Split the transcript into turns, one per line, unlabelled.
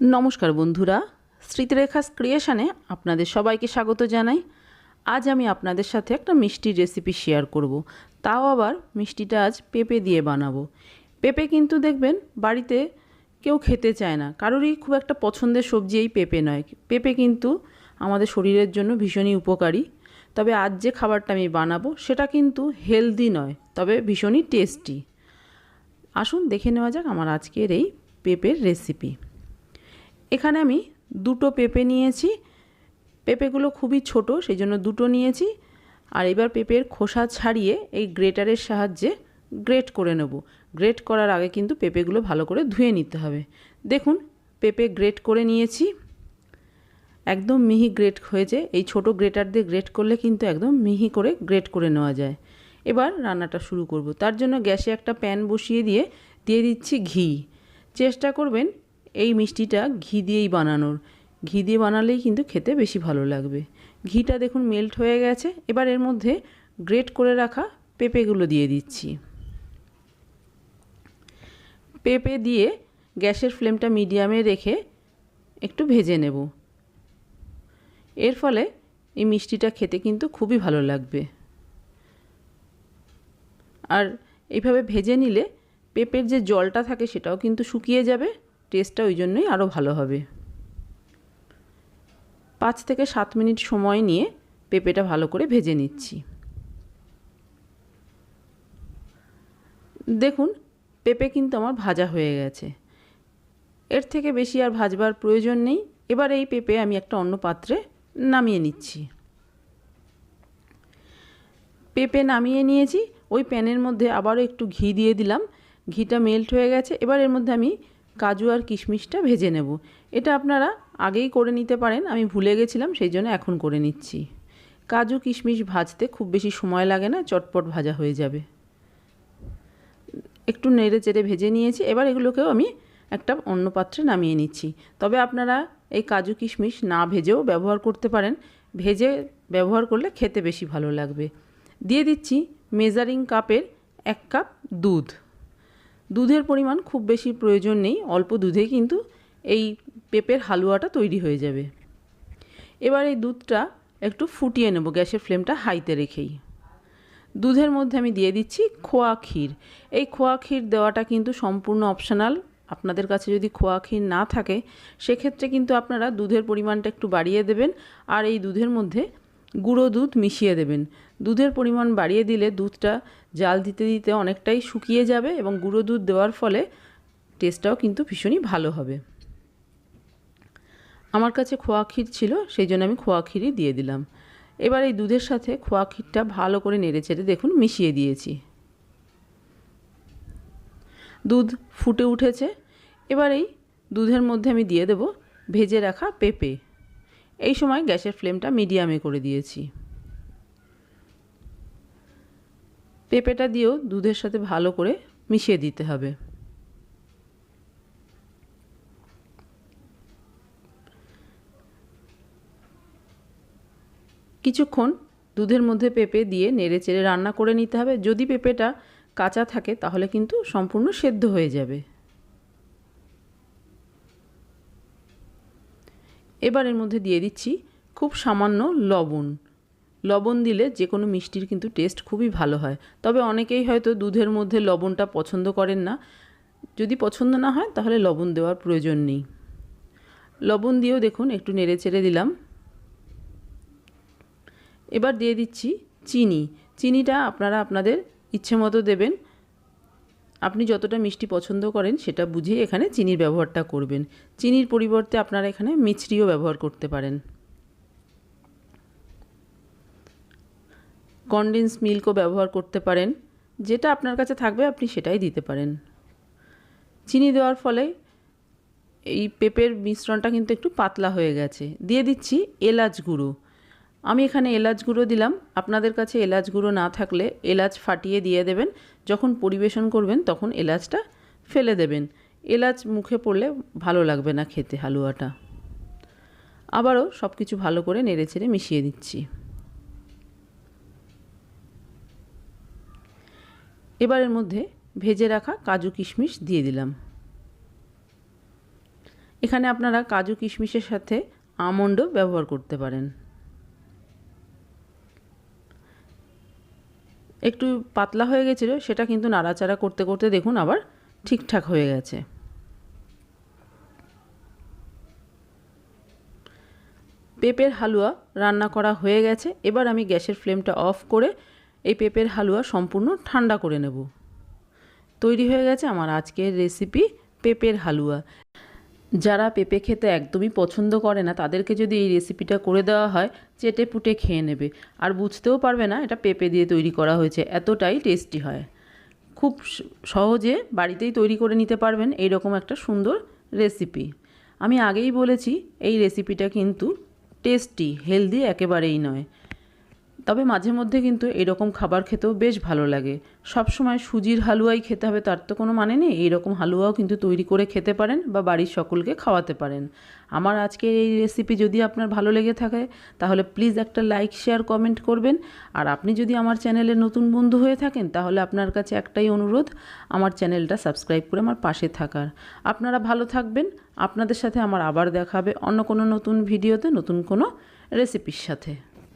নমস্কার বন্ধুরা স্মৃতিরেখা ক্রিয়েশানে আপনাদের সবাইকে স্বাগত জানাই। আজ আমি আপনাদের সাথে একটা মিষ্টির রেসিপি শেয়ার করব। তাও আবার মিষ্টিটা আজ পেঁপে দিয়ে বানাবো। পেঁপে কিন্তু দেখবেন বাড়িতে কেউ খেতে চায় না। কারোরই খুব একটা পছন্দের সবজি এই পেঁপে নয়। পেঁপে কিন্তু আমাদের শরীরের জন্য ভীষণই উপকারী। তবে আজ যে খাবারটা আমি বানাবো, সেটা কিন্তু হেলদি নয়, তবে ভীষণই টেস্টি। আসুন দেখে নেওয়া যাক আমার আজকের এই পেঁপের রেসিপি। এখানে আমি দুটো পেঁপে নিয়েছি। পেঁপেগুলো খুবই ছোট সেই জন্য দুটো নিয়েছি। আর এবার পেঁপের খোসা ছাড়িয়ে এই গ্রেটারের সাহায্যে গ্রেট করে নেব। গ্রেট করার আগে কিন্তু পেঁপেগুলো ভালো করে ধুয়ে নিতে হবে। দেখুন, পেঁপে গ্রেট করে নিয়েছি। একদম মিহি গ্রেট হয়েছে। এই ছোট গ্রেটার দিয়ে গ্রেট করলে কিন্তু একদম মিহি করে গ্রেট করে নেওয়া যায়। এবার রান্নাটা শুরু করব। তার জন্য গ্যাসে একটা প্যান বসিয়ে দিয়ে দিয়ে দিচ্ছি ঘি। চেষ্টা করবেন এই মিষ্টিটা ঘি দিয়েই বানানোর। ঘি দিয়ে বানালেই কিন্তু খেতে বেশি ভালো লাগবে। ঘিটা দেখুন মেল্ট হয়ে গেছে। এবার এর মধ্যে গ্রেট করে রাখা পেঁপেগুলো দিয়ে দিচ্ছি। পেঁপে দিয়ে গ্যাসের ফ্লেমটা মিডিয়ামে রেখে একটু ভেজে নেব। এর ফলে এই মিষ্টিটা খেতে কিন্তু খুবই ভালো লাগবে। আর এইভাবে ভেজে নিলে পেঁপের যে জলটা থাকে সেটাও কিন্তু শুকিয়ে যাবে। টেস্টটা ওই জন্যই আরও ভালো হবে। পাঁচ থেকে সাত মিনিট সময় নিয়ে পেঁপেটা ভালো করে ভেজে নিচ্ছি। দেখুন, পেঁপে কিন্তু আমার ভাজা হয়ে গেছে। এর থেকে বেশি আর ভাজবার প্রয়োজন নেই। এবার এই পেঁপে আমি একটা অন্য পাত্রে নামিয়ে নিচ্ছি। পেঁপে নামিয়ে নিয়েছি। ওই প্যানের মধ্যে আবারও একটু ঘি দিয়ে দিলাম। ঘিটা মেল্ট হয়ে গেছে। এবার এর মধ্যে আমি কাজু আর কিশমিশটা ভেজে নেব। এটা আপনারা আগেই করে নিতে পারেন, আমি ভুলে গেছিলাম, সেই জন্য এখন করে নিচ্ছি। কাজু, কিশমিশ ভাজতে খুব বেশি সময় লাগে না, চটপট ভাজা হয়ে যাবে। একটু নেড়ে চেড়ে ভেজে নিয়েছি, এবার এগুলোকেও আমি একটা অন্য পাত্রে নামিয়ে নিচ্ছি। তবে আপনারা এই কাজু, কিশমিশ না ভেজেও ব্যবহার করতে পারেন, ভেজে ব্যবহার করলে খেতে বেশি ভালো লাগবে। দিয়ে দিচ্ছি মেজারিং কাপের এক কাপ দুধ। দুধের পরিমাণ খুব বেশি প্রয়োজন নেই, অল্প দুধে কিন্তু এই পেঁপের হালুয়াটা তৈরি হয়ে যাবে। এবার এই দুধটা একটু ফুটিয়ে নেব, গ্যাসের ফ্লেমটা হাইতে রেখেই। দুধের মধ্যে আমি দিয়ে দিচ্ছি খোয়া ক্ষীর। এই খোয়া ক্ষীর দেওয়াটা কিন্তু সম্পূর্ণ অপশনাল। আপনাদের কাছে যদি খোয়া ক্ষীর না থাকে, সেক্ষেত্রে কিন্তু আপনারা দুধের পরিমাণটা একটু বাড়িয়ে দেবেন। আর এই দুধের মধ্যে গুঁড়ো দুধ মিশিয়ে দেবেন। দুধের পরিমাণ বাড়িয়ে দিলে দুধটা জাল দিতে দিতে অনেকটাই শুকিয়ে যাবে এবং গুঁড়ো দুধ দেওয়ার ফলে টেস্টটাও কিন্তু ভীষণই ভালো হবে। আমার কাছে খোয়া ক্ষীর ছিল, সেই জন্য আমি খোয়া ক্ষীরই দিয়ে দিলাম। এবার এই দুধের সাথে খোয়া ক্ষীরটা ভালো করে নেড়ে চেড়ে দেখুন, মিশিয়ে দিয়েছি। দুধ ফুটে উঠেছে। এবার এই দুধের মধ্যে আমি দিয়ে দেব ভেজে রাখা পেঁপে। এই সময় গ্যাসের ফ্লেমটা মিডিয়ামে করে দিয়েছি। পেঁপেটা দিয়েও দুধের সাথে ভালো করে মিশিয়ে দিতে হবে। কিছুক্ষণ দুধের মধ্যে পেঁপে দিয়ে নেড়ে চেড়ে রান্না করে নিতে হবে। যদি পেঁপেটা কাঁচা থাকে, তাহলে কিন্তু সম্পূর্ণ সেদ্ধ হয়ে যাবে। এবার এর মধ্যে দিয়ে দিচ্ছি খুব সামান্য লবণ। লবণ দিলে যে কোনো মিষ্টির কিন্তু টেস্ট খুবই ভালো হয়। তবে অনেকেই হয়তো দুধের মধ্যে লবণটা পছন্দ করেন না। যদি পছন্দ না হয়, তাহলে লবণ দেওয়ার প্রয়োজন নেই। লবণ দিয়েও দেখুন, একটু নেড়ে চেড়ে দিলাম। এবার দিয়ে দিচ্ছি চিনি। চিনিটা আপনারা আপনাদের ইচ্ছে মতো দেবেন। আপনি যতটা মিষ্টি পছন্দ করেন সেটা বুঝে এখানে চিনির ব্যবহারটা করবেন। চিনির পরিবর্তে আপনারা এখানে মিছরিও ব্যবহার করতে পারেন। কনডেন্স মিল্কও ব্যবহার করতে পারেন। যেটা আপনার কাছে থাকবে আপনি সেটাই দিতে পারেন। চিনি দেওয়ার ফলে এই পেঁপের মিশ্রণটা কিন্তু একটু পাতলা হয়ে গেছে। দিয়ে দিচ্ছি এলাচ গুঁড়ো। আমি এখানে এলাচ গুঁড়ো দিলাম। আপনাদের কাছে এলাচ গুঁড়ো না থাকলে এলাচ ফাটিয়ে দিয়ে দেবেন। যখন পরিবেশন করবেন, তখন এলাচটা ফেলে দেবেন। এলাচ মুখে পড়লে ভালো লাগবে না খেতে হালুয়াটা। আবারও সব কিছু ভালো করে নেড়ে ছেড়ে মিশিয়ে দিচ্ছি। এবারের মধ্যে ভেজে রাখা কাজু কিশমিশ দিয়ে দিলাম। এখানে আপনারা কাজু কিশমিশের সাথে আমন্ডও ব্যবহার করতে পারেন। একটু পাতলা হয়ে গেছিল, সেটা কিন্তু নাড়াচাড়া করতে করতে দেখুন আবার ঠিকঠাক হয়ে গেছে। পেঁপের হালুয়া রান্না করা হয়ে গেছে, এবার আমি গ্যাসের ফ্লেমটা অফ করে এই পেঁপের হালুয়া সম্পূর্ণ ঠান্ডা করে নেব। তৈরি হয়ে গেছে আমার আজকের রেসিপি পেঁপের হালুয়া। যারা পেঁপে খেতে একদমই পছন্দ করে না, তাদেরকে যদি এই রেসিপিটা করে দেওয়া হয়, চেটে পুটে খেয়ে নেবে। আর বুঝতেও পারবে না, এটা পেঁপে দিয়ে তৈরি করা হয়েছে, এতটাই টেস্টি হয়। খুব সহজে বাড়িতেই তৈরি করে নিতে পারবেন এই রকম একটা সুন্দর রেসিপি আমি আগেই বলেছি, এই রেসিপিটা কিন্তু টেস্টি হেলদি একেবারেই নয়। তবে মাঝে মধ্যে কিন্তু এরকম খাবার খেতেও বেশ ভালো লাগে। সব সময় সুজির হালুয়াই খেতে হবে, তার তো কোনো মানে নেই। এইরকম হালুয়াও কিন্তু তৈরি করে খেতে পারেন বা বাড়ির সকলকে খাওয়াতে পারেন। আমার আজকের এই রেসিপি যদি আপনার ভালো লেগে থাকে, তাহলে প্লিজ একটা লাইক শেয়ার কমেন্ট করবেন। আর আপনি যদি আমার চ্যানেলে নতুন বন্ধু হয়ে থাকেন, তাহলে আপনার কাছে একটাই অনুরোধ, আমার চ্যানেলটা সাবস্ক্রাইব করে আমার পাশে থাকার। আপনারা ভালো থাকবেন। আপনাদের সাথে আমার আবার দেখা হবে অন্য কোনো নতুন ভিডিওতে নতুন কোনো রেসিপির সাথে।